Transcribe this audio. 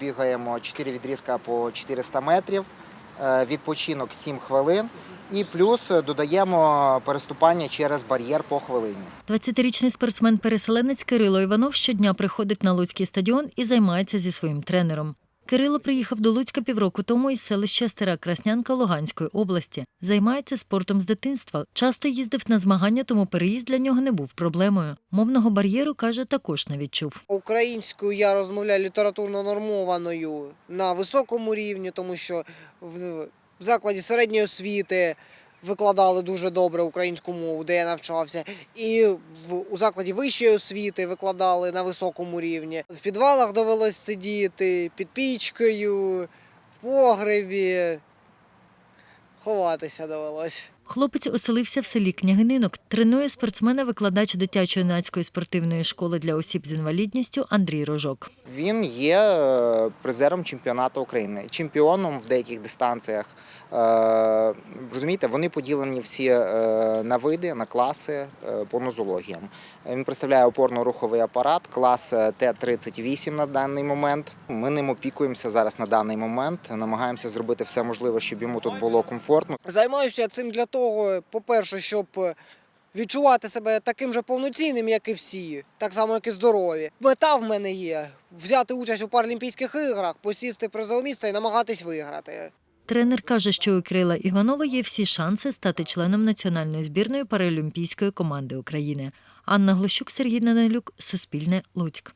Бігаємо 4 відрізка по 400 метрів, е, відпочинок 7 хвилин. І плюс додаємо переступання через бар'єр по хвилині. 20-річний спортсмен-переселенець Кирило Іванов щодня приходить на Луцький стадіон і займається зі своїм тренером. Кирило приїхав до Луцька півроку тому із селища Стара Краснянка Луганської області. Займається спортом з дитинства. Часто їздив на змагання, тому переїзд для нього не був проблемою. Мовного бар'єру, каже, також не відчув. Українською я розмовляю літературно нормованою на високому рівні, тому що в закладі середньої освіти викладали дуже добре українську мову, де я навчався, і в у закладі вищої освіти викладали на високому рівні. В підвалах довелось сидіти, під пічкою, в погребі. Ховатися довелось. Хлопець оселився в селі Княгининок. Тренує спортсмена викладач дитячо-юнацької спортивної школи для осіб з інвалідністю Андрій Рожок. Він є е, призером чемпіонату України, чемпіоном в деяких дистанціях. Е, Розумієте, вони поділені всі е, на види, на класи по нозологіям. Він представляє опорно-руховий апарат, клас е, Т-38 на даний момент. Ми ним опікуємося зараз на даний момент. Намагаємося зробити все можливе, щоб йому тут було комфортно. Займаюся цим для того, по-перше, щоб е, відчувати себе таким же повноцінним, як і всі, так само, як і здорові. Мета в мене є взяти участь у Паралімпійських іграх, посісти призове місце і намагатись виграти. Тренер каже, що у Крила Іванова є всі шанси стати членом національної збірної паралімпійської команди України. Анна Глощук, Сергій Нанелюк, Суспільне, Луцьк.